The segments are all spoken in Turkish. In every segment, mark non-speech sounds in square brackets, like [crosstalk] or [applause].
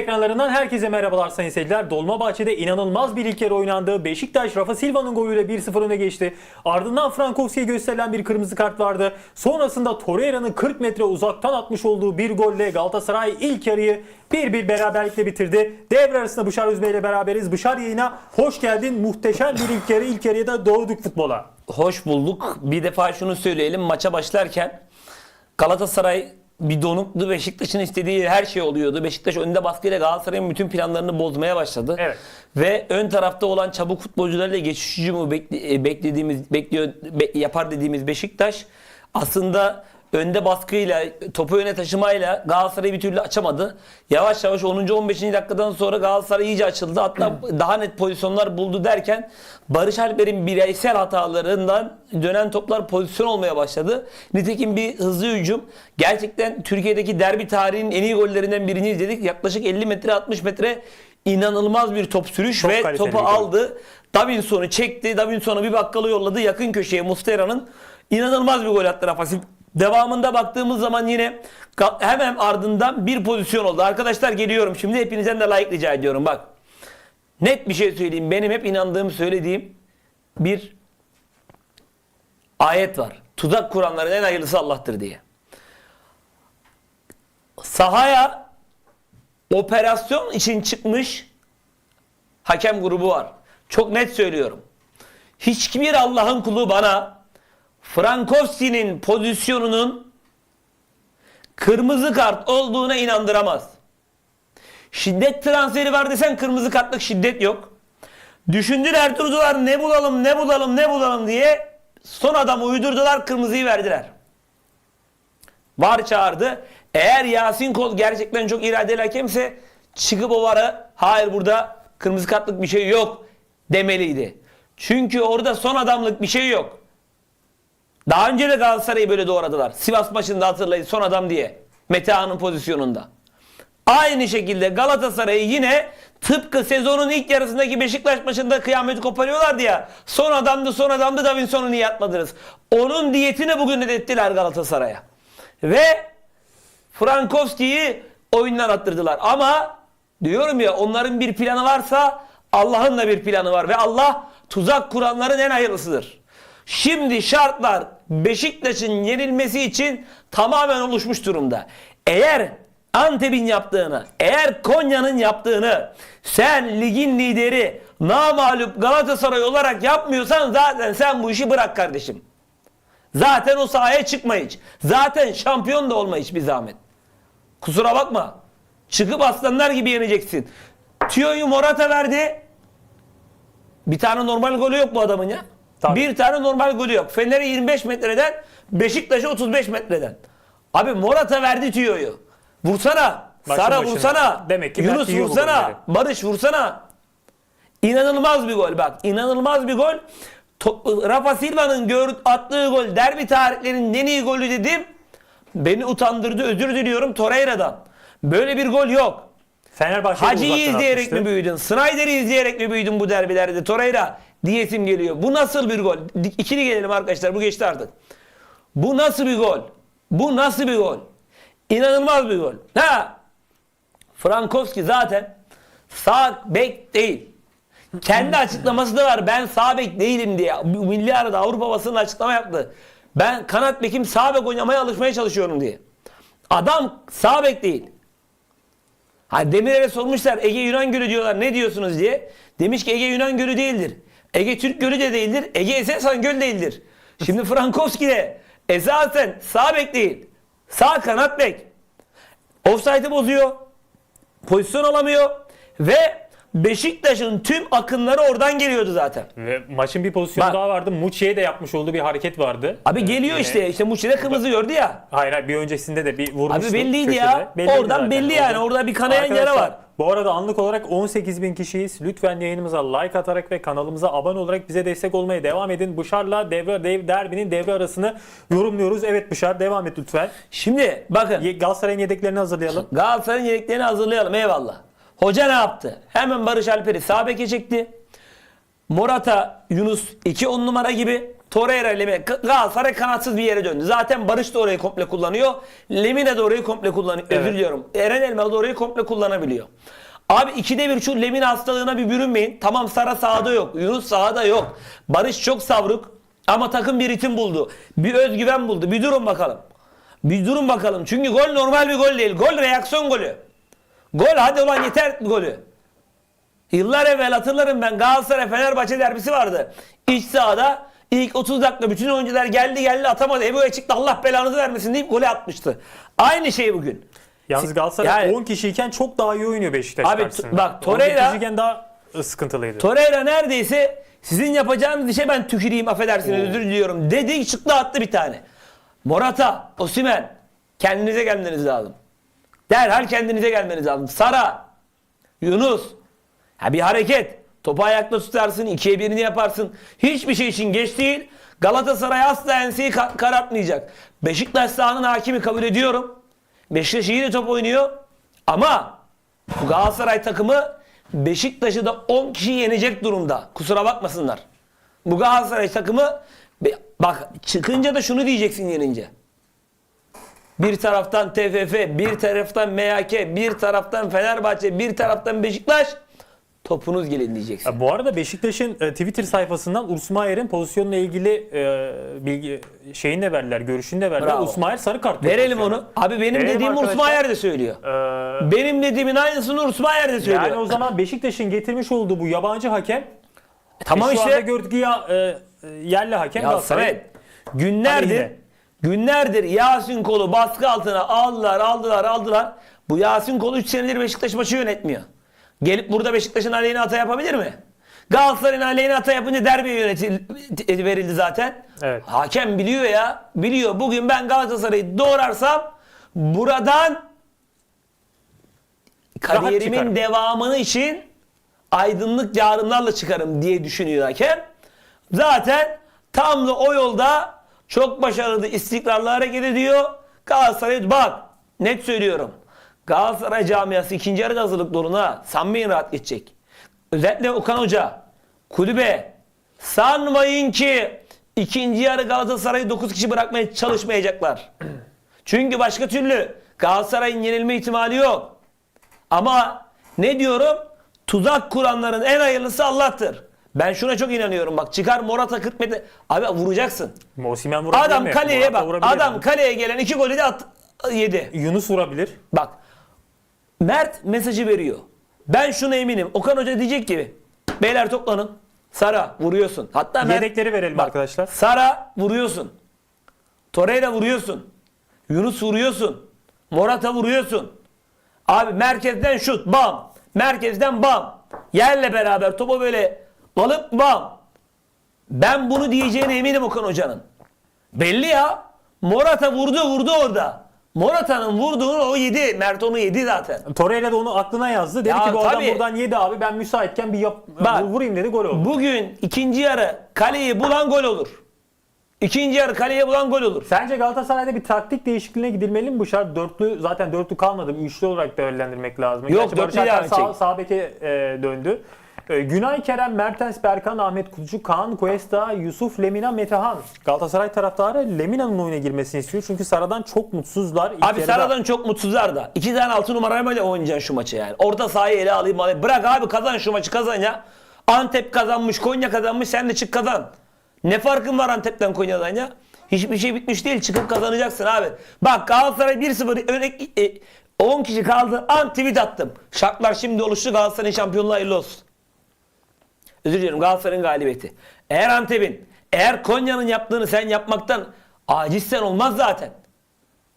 ekranlarından herkese merhabalar sayın seyirciler. Dolmabahçe'de inanılmaz bir ilk yarı oynandı. Beşiktaş Rafa Silva'nın golüyle 1-0 öne geçti. Ardından Frankowski'ye gösterilen bir kırmızı kart vardı. Sonrasında Torreira'nın 40 metre uzaktan atmış olduğu bir golle Galatasaray ilk yarıyı 1-1 beraberlikle bitirdi. Devre arasında Bışar Özbey ile beraberiz. Bışar yayına hoş geldin. Muhteşem bir ilk yarı. İlk yarıya da doğduk futbola. Hoş bulduk. Bir defa şunu söyleyelim. Maça başlarken Galatasaray bir donuktu. Beşiktaş'ın istediği her şey oluyordu. Beşiktaş önde baskıyla Galatasaray'ın bütün planlarını bozmaya başladı. Evet. Ve ön tarafta olan çabuk futbolcularla geçiş hücumu bekle- beklediğimiz bekliyor be- yapar dediğimiz Beşiktaş aslında önde baskıyla, topu öne taşımayla Galatasaray'ı bir türlü açamadı. Yavaş yavaş 10. 15. dakikadan sonra Galatasaray iyice açıldı. Hatta [clears throat] daha net pozisyonlar buldu derken Barış Alper'in bireysel hatalarından dönen toplar pozisyon olmaya başladı. Nitekim bir hızlı hücum. Gerçekten Türkiye'deki derbi tarihinin en iyi gollerinden birini izledik. Yaklaşık 50 metre 60 metre inanılmaz bir top sürüş Çok ve topu aldı. Davinson'u çekti. Davinson'u bir bakkala yolladı. Yakın köşeye Mustera'nın inanılmaz bir gol attı Rafa. Devamında baktığımız zaman yine hemen ardından bir pozisyon oldu. Arkadaşlar geliyorum şimdi hepinizden de like rica ediyorum bak. Net bir şey söyleyeyim. Benim hep inandığım söylediğim bir ayet var. Tuzak kuranların en hayırlısı Allah'tır diye. Sahaya operasyon için çıkmış hakem grubu var. Çok net söylüyorum. Hiçbir Allah'ın kulu bana Frankowski'nin pozisyonunun kırmızı kart olduğuna inandıramaz. Şiddet transferi var desen kırmızı kartlık şiddet yok. Düşündüler durdular ne bulalım ne bulalım ne bulalım diye son adamı uydurdular kırmızıyı verdiler. Var çağırdı. Eğer Yasin Kol gerçekten çok iradeli hakemse çıkıp o vara hayır burada kırmızı kartlık bir şey yok demeliydi. Çünkü orada son adamlık bir şey yok. Daha önce de Galatasaray'ı böyle doğradılar. Sivas maçında hatırlayın son adam diye. Metehan'ın pozisyonunda. Aynı şekilde Galatasaray'ı yine tıpkı sezonun ilk yarısındaki Beşiktaş maçında kıyameti koparıyorlardı ya. Son adamdı son adamdı Davinson'u niye atmadınız? Onun diyetini bugün ödettiler Galatasaray'a. Ve Frankowski'yi oyundan attırdılar. Ama diyorum ya onların bir planı varsa Allah'ın da bir planı var. Ve Allah tuzak kuranların en hayırlısıdır. Şimdi şartlar Beşiktaş'ın yenilmesi için tamamen oluşmuş durumda. Eğer Antep'in yaptığını, eğer Konya'nın yaptığını sen ligin lideri namalup Galatasaray olarak yapmıyorsan zaten sen bu işi bırak kardeşim. Zaten o sahaya çıkma hiç. Zaten şampiyon da olma hiç bir zahmet. Kusura bakma. Çıkıp aslanlar gibi yeneceksin. Tio'yu Morata verdi. Bir tane normal golü yok bu adamın ya. Tabii. Bir tane normal golü yok. Fener'e 25 metreden, Beşiktaş'a 35 metreden. Abi Morata verdi Tio'yu. Vursana. Başlı Sara başına. vursana. Demek ki Yunus belki vursana. Barış vursana. İnanılmaz bir gol bak. İnanılmaz bir gol. To- Rafa Silva'nın gör- attığı gol derbi tarihlerinin en iyi golü dedim. Beni utandırdı. Özür diliyorum Torreira'dan. Böyle bir gol yok. Fenerbahçe'de Hacı'yı izleyerek atmıştı. mi büyüdün? Snyder'i izleyerek mi büyüdün bu derbilerde? Torreira diyesim geliyor. Bu nasıl bir gol? İkili gelelim arkadaşlar. Bu geçti artık. Bu nasıl bir gol? Bu nasıl bir gol? İnanılmaz bir gol. Ha! Frankowski zaten sağ bek değil. Kendi açıklaması da var. Ben sağ bek değilim diye. Milli arada Avrupa basının açıklama yaptı. Ben kanat bekim sağ bek oynamaya alışmaya çalışıyorum diye. Adam sağ bek değil. Ha Demirel'e sormuşlar Ege Yunan Gölü diyorlar ne diyorsunuz diye. Demiş ki Ege Yunan Gölü değildir. Ege Türk Gölü de değildir. Ege Esensan Göl değildir. Şimdi Frankowski de esasen sağ bek değil. Sağ kanat bek. Offside'ı bozuyor. Pozisyon alamıyor. Ve Beşiktaş'ın tüm akınları oradan geliyordu zaten. Ve maçın bir pozisyonu Bak. daha vardı. Muçi'ye de yapmış olduğu bir hareket vardı. Abi Ee, geliyor yine- işte. İşte Muçi'de kırmızı gördü ya. Hayır hayır bir öncesinde de bir vurmuştu. Abi belliydi köşede. ya. Belliydi Oradan belli yani. Orada bir kanayan yara var. Bu arada anlık olarak 18 bin kişiyiz. Lütfen yayınımıza like atarak ve kanalımıza abone olarak bize destek olmaya devam edin. Bışar'la devre, dev, derbinin devre arasını yorumluyoruz. Evet Bışar devam et lütfen. Şimdi bakın. Ye- Galatasaray'ın yedeklerini hazırlayalım. Galatasaray'ın yedeklerini hazırlayalım eyvallah. Hoca ne yaptı? Hemen Barış Alper'i sağ beke çekti. Morata, Yunus 2 on numara gibi. Torreira. Ga- Galatasaray kanatsız bir yere döndü. Zaten Barış da orayı komple kullanıyor. Lemina da orayı komple kullanıyor. Evet. Özür diliyorum. Eren Elmalı da orayı komple kullanabiliyor. Abi ikide bir şu Lemina hastalığına bir bürünmeyin. Tamam Sara sahada yok. Yunus sahada yok. Barış çok savruk. Ama takım bir ritim buldu. Bir özgüven buldu. Bir durun bakalım. Bir durun bakalım. Çünkü gol normal bir gol değil. Gol reaksiyon golü. Gol hadi ulan yeter golü. Yıllar evvel hatırlarım ben Galatasaray Fenerbahçe derbisi vardı. İç sahada ilk 30 dakika bütün oyuncular geldi geldi atamadı. Ebu'ya çıktı Allah belanızı vermesin deyip golü atmıştı. Aynı şey bugün. Yalnız Galatasaray Yani- 10 kişiyken çok daha iyi oynuyor Beşiktaş Abi, karşısında. bak, 11 Torreira- kişiyken daha sıkıntılıydı. Torreira neredeyse sizin yapacağınız işe ben tüküreyim affedersiniz özür diliyorum dedi çıktı attı bir tane. Morata, Osimen kendinize gelmeniz lazım. Derhal kendinize gelmeniz lazım. Sara, Yunus. Ha bir hareket. Topu ayakta tutarsın, ikiye birini yaparsın. Hiçbir şey için geç değil. Galatasaray asla enseyi ka- karartmayacak. Beşiktaş sahanın hakimi kabul ediyorum. Beşiktaş iyi de top oynuyor. Ama bu Galatasaray takımı Beşiktaş'ı da 10 kişi yenecek durumda. Kusura bakmasınlar. Bu Galatasaray takımı bak çıkınca da şunu diyeceksin yenince. Bir taraftan TFF, bir taraftan MHK, bir taraftan Fenerbahçe, bir taraftan Beşiktaş. Topunuz gelin diyeceksin. Ya bu arada Beşiktaş'ın e, Twitter sayfasından Urs pozisyonla ilgili e, bilgi şeyini de verdiler, görüşünü de verdiler. Bravo. Sarı kart. Verelim pozisyonu. onu. Abi benim Verelim dediğim arkadaşlar. Maier de söylüyor. Ee, Benim dediğimin aynısını Urs Maier de söylüyor. yani o zaman Beşiktaş'ın getirmiş olduğu bu yabancı hakem tamam şu işte. anda gördük ya e, e, yerli hakem Ya. Samet günlerdir Aleyhine. günlerdir Yasin Kol'u baskı altına aldılar aldılar aldılar. Bu Yasin Kol 3 senedir Beşiktaş maçı yönetmiyor. Gelip burada Beşiktaş'ın aleyhine hata yapabilir mi? Galatasaray'ın aleyhine hata yapınca derbi yönetil verildi zaten. Evet. Hakem biliyor ya. Biliyor. Bugün ben Galatasaray'ı doğrarsam buradan kariyerimin devamını için aydınlık yarınlarla çıkarım diye düşünüyor hakem. Zaten tam da o yolda çok başarılı istikrarlı hareket ediyor. Galatasaray bak net söylüyorum. Galatasaray camiası ikinci yarı hazırlık yoluna sanmayın rahat geçecek. Özellikle Okan Hoca kulübe sanmayın ki ikinci yarı Galatasaray'ı 9 kişi bırakmaya çalışmayacaklar. Çünkü başka türlü Galatasaray'ın yenilme ihtimali yok. Ama ne diyorum? Tuzak kuranların en hayırlısı Allah'tır. Ben şuna çok inanıyorum bak çıkar Morata 40 metre abi vuracaksın. Osimhen vurabilir Adam mi? kaleye Morata bak. vurabilir Adam kaleye gelen iki golü de at, yedi. Yunus vurabilir. Bak Mert mesajı veriyor. Ben şuna eminim. Okan Hoca diyecek ki beyler toplanın. Sara vuruyorsun. Hatta Mert- Yedekleri verelim Bak, arkadaşlar. Sara vuruyorsun. Torreira vuruyorsun. Yunus vuruyorsun. Morata vuruyorsun. Abi merkezden şut bam. Merkezden bam. Yerle beraber topu böyle alıp bam. Ben bunu diyeceğine eminim Okan Hoca'nın. Belli ya. Morata vurdu vurdu orada. Morata'nın vurduğunu o yedi. Mert onu yedi zaten. Torreira da onu aklına yazdı. Dedi Ya ki bu adam tabii. buradan yedi abi ben müsaitken bir yap, Bak. vurayım dedi gol oldu. Bugün ikinci yarı kaleyi bulan gol olur. İkinci yarı kaleye bulan gol olur. Sence Galatasaray'da bir taktik değişikliğine gidilmeli mi bu şart? Dörtlü zaten dörtlü kalmadı. Üçlü olarak değerlendirmek lazım. Yok, Barış dörtlü Alper devam sağ, sağ beke e, döndü. E, Günay Kerem, Mertens, Berkan, Ahmet Kutucu, Kaan, Cuesta, Yusuf, Lemina, Metehan. Galatasaray taraftarı Lemina'nın oyuna girmesini istiyor. Çünkü Sara'dan çok mutsuzlar. İlk Abi yarıda- Sara'dan çok mutsuzlar da. İki tane altı numarayla oynayacaksın şu maçı yani. Orta sahayı ele alayım alayım. Bırak abi kazan şu maçı kazan ya. Antep kazanmış, Konya kazanmış sen de çık kazan. Ne farkın var Antep'ten Konya'dan ya? Hiçbir şey bitmiş değil. Çıkıp kazanacaksın abi. Bak Galatasaray 1-0 öne, e, 10 kişi kaldı. An tweet attım. Şartlar şimdi oluştu. Galatasaray'ın şampiyonluğu hayırlı olsun. Özür diliyorum Galatasaray'ın galibiyeti. Eğer Antep'in, eğer Konya'nın yaptığını sen yapmaktan acizsen olmaz zaten.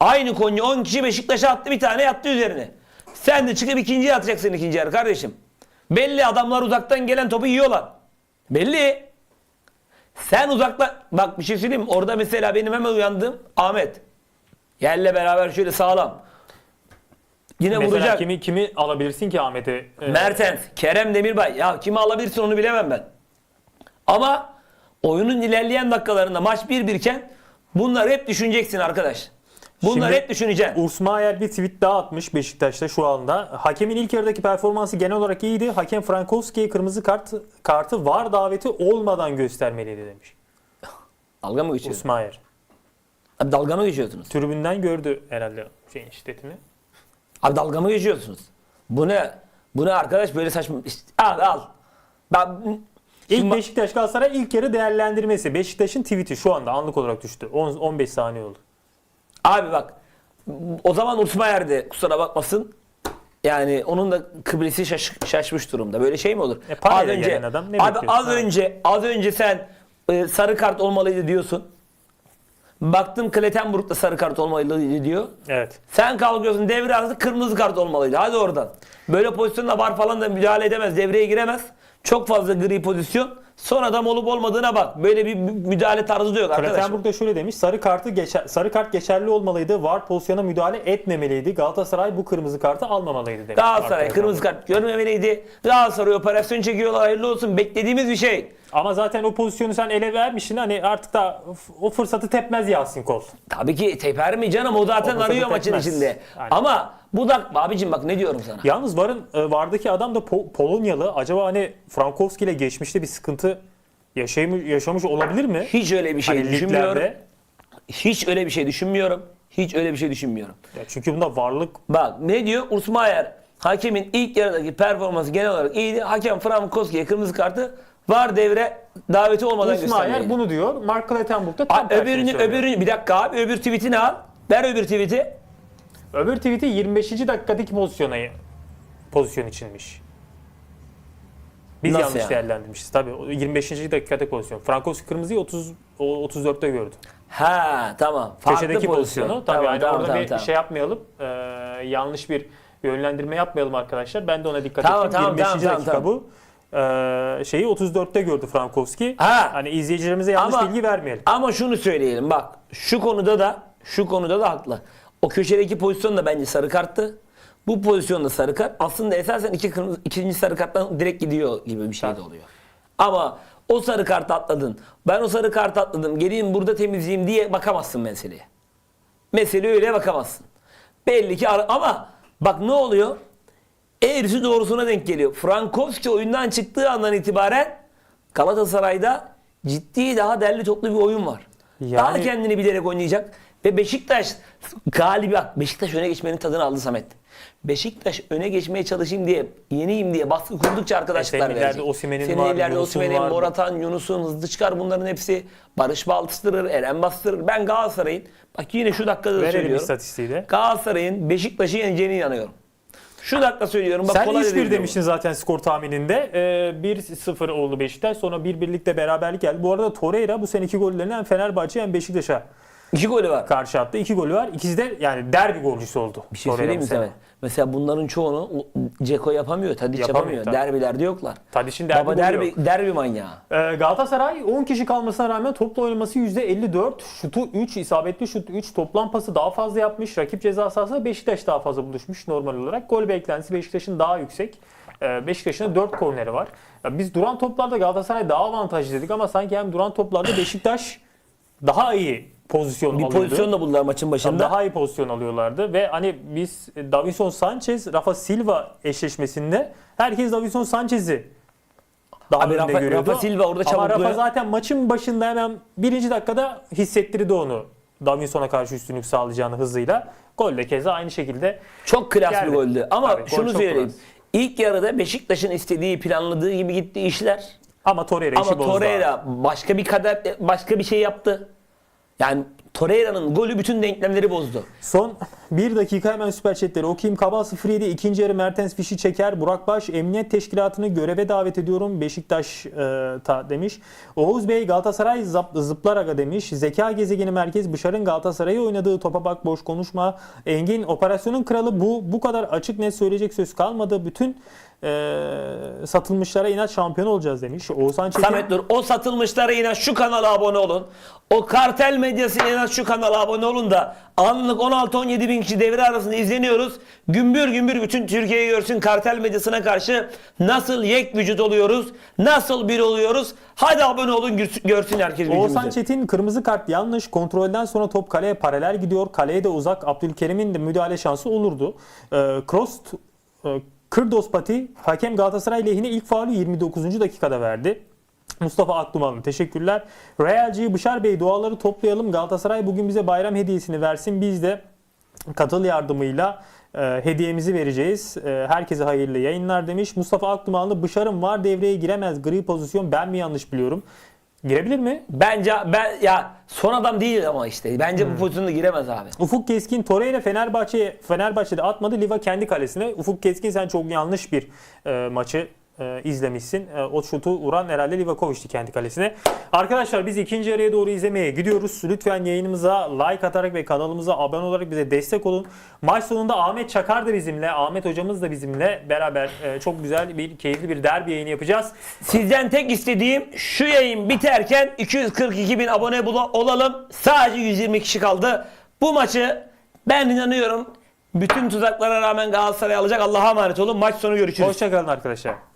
Aynı Konya 10 kişi Beşiktaş'a attı bir tane yattı üzerine. Sen de çıkıp ikinciye atacaksın ikinci yarı kardeşim. Belli adamlar uzaktan gelen topu yiyorlar. Belli. Sen uzaktan bak bir şey söyleyeyim? Orada mesela benim hemen uyandığım Ahmet. Yerle beraber şöyle sağlam. Yine Mesela vuracak. kimi kimi alabilirsin ki Ahmet'i? E, Mertens, Kerem Demirbay. Ya kimi alabilirsin onu bilemem ben. Ama oyunun ilerleyen dakikalarında maç 1-1 iken bunları hep düşüneceksin arkadaş. Bunları Şimdi hep düşüneceksin. Urs Maier bir tweet daha atmış Beşiktaş'ta şu anda. Hakemin ilk yarıdaki performansı genel olarak iyiydi. Hakem Frankowski'ye kırmızı kart kartı var daveti olmadan göstermeliydi demiş. Dalga mı geçiyorsunuz? Usmayer. Abi dalga mı geçiyorsunuz? Tribünden gördü herhalde şeyin şiddetini. Abi dalga mı geçiyorsunuz? Bu ne? Bu ne arkadaş böyle saçma. İşte al al. Ben İlk Beşiktaş Galatasaray ilk yarı değerlendirmesi. Beşiktaş'ın tweet'i şu anda anlık olarak düştü. 10 15 saniye oldu. Abi bak o zaman Urtmayer de kusura bakmasın. Yani onun da kıblesi şaş, şaşmış durumda. Böyle şey mi olur? E, parayla gelen adam ne abi az Ha. önce az önce sen e, sarı kart olmalıydı diyorsun. Baktım Klettenburg da sarı kart olmalıydı diyor. Evet. Sen kalkıyorsun devre arası kırmızı kart olmalıydı. Hadi oradan. Böyle pozisyonda var falan da müdahale edemez. Devreye giremez. Çok fazla gri pozisyon. Son adam olup olmadığına bak. Böyle bir mü- müdahale tarzı da yok arkadaşlar. Klattenburg da şöyle demiş. Sarı kartı geçer, sarı kart geçerli olmalıydı. VAR pozisyona müdahale etmemeliydi. Galatasaray bu kırmızı kartı almamalıydı demiş. Galatasaray kırmızı kart görmemeliydi. Galatasaray operasyon çekiyorlar hayırlı olsun. Beklediğimiz bir şey. Ama zaten o pozisyonu sen ele vermişsin. Hani artık da o fırsatı tepmez Yasin Kol. Tabii ki teper mi canım o zaten O fırsatı arıyor maçın tekmez. içinde. Aynen. Ama bu da abicim bak ne diyorum sana. Yalnız VAR'ın e, VAR'daki adam da Po- Polonyalı. Acaba hani Frankowski ile geçmişte bir sıkıntı yaşamış, yaşamış olabilir mi? Hiç öyle bir şey Hani düşünmüyorum. liglerde. Hiç öyle bir şey düşünmüyorum. Hiç öyle bir şey düşünmüyorum. Ya çünkü bunda varlık Bak ne diyor? Usmayer hakemin ilk yarıdaki performansı genel olarak iyiydi. Hakem Frankowski'ye kırmızı kartı var devre daveti olmadan Usmayer göstermeli. bunu diyor. Mark Klattenburg da tam tersini öbürünü, söylüyor. öbürünü bir dakika abi öbür tweetini al. Ver öbür tweeti. Öbür tweet'i 25. dakikadaki pozisyona pozisyon içinmiş. Biz Nasıl yanlış yani? değerlendirmişiz. Tabii o 25. dakikada pozisyon. Frankowski kırmızıyı 30 o 34'te gördü. Ha tamam. Farklı Köşedeki pozisyon. pozisyonu. Tabii yani orada bir şey yapmayalım. Ee, yanlış bir yönlendirme yapmayalım arkadaşlar. Ben de ona dikkat Tamam, ettim. tamam, 25. tamam, tamam, dakika tamam. bu. Ee, şeyi 34'te gördü Frankowski. Ha. Hani izleyicilerimize yanlış Ama- bilgi vermeyelim. Ama şunu söyleyelim bak şu konuda da şu konuda da haklı. O köşedeki pozisyon da bence sarı karttı. Bu pozisyonda sarı kart. Aslında esasen iki kırmızı, ikinci sarı karttan direkt gidiyor gibi bir şey de oluyor. Ama o sarı kartı atladın. Ben o sarı kartı atladım. Geleyim burada temizleyeyim diye bakamazsın meseleye. Mesele öyle bakamazsın. Belli ki ara- ama bak ne oluyor? Eğrisi doğrusuna denk geliyor. Frankowski oyundan çıktığı andan itibaren Galatasaray'da ciddi daha derli toplu bir oyun var. Daha Yani- kendini bilerek oynayacak. Ve Beşiktaş galibi bak Beşiktaş öne geçmenin tadını aldı Samet. Beşiktaş öne geçmeye çalışayım diye, yeniyim diye baskı kurdukça arkadaşlıklar ileride verecek. Osimhen'in Senin var, ileride var. Moratan, Yunus'un, hızlı çıkar bunların hepsi. Barış bastırır, Eren bastırır. Ben Galatasaray'ın, bak yine şu dakikada da Verelim söylüyorum. Galatasaray'ın Beşiktaş'ı yeneceğine inanıyorum. Şu dakika söylüyorum. Bak Sen kolay da 3-1 değil demiştin zaten skor tahmininde. Ee, 1-0 oldu Beşiktaş. Sonra 1-1'likte beraberlik geldi. Bu arada Torreira bu seneki gollerini hem Fenerbahçe hem Beşiktaş'a. İki golü var. karşı attı. İki golü var. İkisi de yani derbi golcüsü oldu. Bir şey söyleyeyim mi sana? Mesela bunların çoğunu Ceko yapamıyor, Tadiç Yapamıyor, yapamıyor. tabii. Derbilerde yoklar. Tadiş'in derbi Baba derbi, yok. derbi manyağı. Ee, Galatasaray 10 kişi kalmasına rağmen topla oynaması %54. Şutu 3, isabetli şut 3. Toplam pası daha fazla yapmış. Rakip ceza sahasında Beşiktaş daha fazla buluşmuş normal olarak. Gol beklentisi Beşiktaş'ın daha yüksek. Ee, Beşiktaş'ın da 4 korneri var. Biz duran toplarda Galatasaray daha avantajlı dedik ama sanki hem duran toplarda Beşiktaş daha iyi pozisyon Bir alıyordu. pozisyon da buldular maçın başında. Daha iyi pozisyon alıyorlardı ve hani biz Davinson Sanchez, Rafa Silva eşleşmesinde herkes Davinson Sanchez'i daha Abi önde Rafa- görüyordu. Rafa Silva orada Ama. Rafa zaten maçın başında hemen birinci dakikada hissettirdi onu. Davinson'a karşı üstünlük sağlayacağını hızıyla. Gol de keza aynı şekilde. Çok klas Geldi. bir goldü. Ama Tabii, gol şunu çok söyleyeyim. klas. İlk yarıda Beşiktaş'ın istediği, planladığı gibi gitti işler. Ama Torreira işi Ama bozdu. Torreira başka bir kader başka bir şey yaptı. Yani Torreira'nın golü bütün denklemleri bozdu. Son 1 dakika hemen süper chatleri okuyayım. Kabal 07 ikinci yarı Mertens fişi çeker. Burak Baş emniyet teşkilatını göreve davet ediyorum. Beşiktaş e, ta demiş. Oğuz Bey Galatasaray zap, zıplar demiş. Zeka gezegeni merkez Bışar'ın Galatasaray'ı oynadığı topa bak boş konuşma. Engin operasyonun kralı bu. Bu kadar açık net söyleyecek söz kalmadı. Bütün e, satılmışlara inat şampiyon olacağız demiş. Oğuzhan Çetin. Samet Nur o satılmışlara inat şu kanala abone olun. O kartel medyasına inat şu kanala abone olun da anlık 16-17 bin kişi devre arasında izleniyoruz. Gümbür gümbür bütün Türkiye görsün kartel medyasına karşı nasıl yek vücut oluyoruz, nasıl bir oluyoruz. Hadi abone olun görsün, görsün herkes Oğuzhan gücümüzü. Çetin kırmızı kart yanlış. Kontrolden sonra top kaleye paralel gidiyor. Kaleye de uzak. Abdülkerim'in de müdahale şansı olurdu. Ee, Kroos e, Kırdos Pati hakem Galatasaray lehine ilk faulü 29. dakikada verdi. Mustafa Akdumanlı teşekkürler. Realci Bışar Bey duaları toplayalım. Galatasaray bugün bize bayram hediyesini versin. Biz de katıl yardımıyla e, hediyemizi vereceğiz. E, herkese hayırlı yayınlar demiş. Mustafa Akdumanlı Bışar'ın var devreye giremez. Gri pozisyon ben mi yanlış biliyorum? Girebilir mi? Bence ben ya son adam değil ama işte. Bence bu pozisyonda giremez abi. Ufuk Keskin Torreira Fenerbahçe'ye Fenerbahçe'de atmadı. Liva kendi kalesine. Ufuk Keskin sen çok yanlış bir e, maçı e, izlemişsin. E, o şutu vuran herhalde Livakovic'ti kendi kalesine. Arkadaşlar biz ikinci yarıya doğru izlemeye gidiyoruz. Lütfen yayınımıza like atarak ve kanalımıza abone olarak bize destek olun. Maç sonunda Ahmet Çakar da bizimle, Ahmet hocamız da bizimle beraber e, çok güzel bir keyifli bir derbi yayını yapacağız. Sizden tek istediğim şu yayın biterken 242 bin abone olalım. Sadece 120 kişi kaldı. Bu maçı ben inanıyorum bütün tuzaklara rağmen Galatasaray alacak. Allah'a emanet olun. Maç sonu görüşürüz. Hoşçakalın arkadaşlar.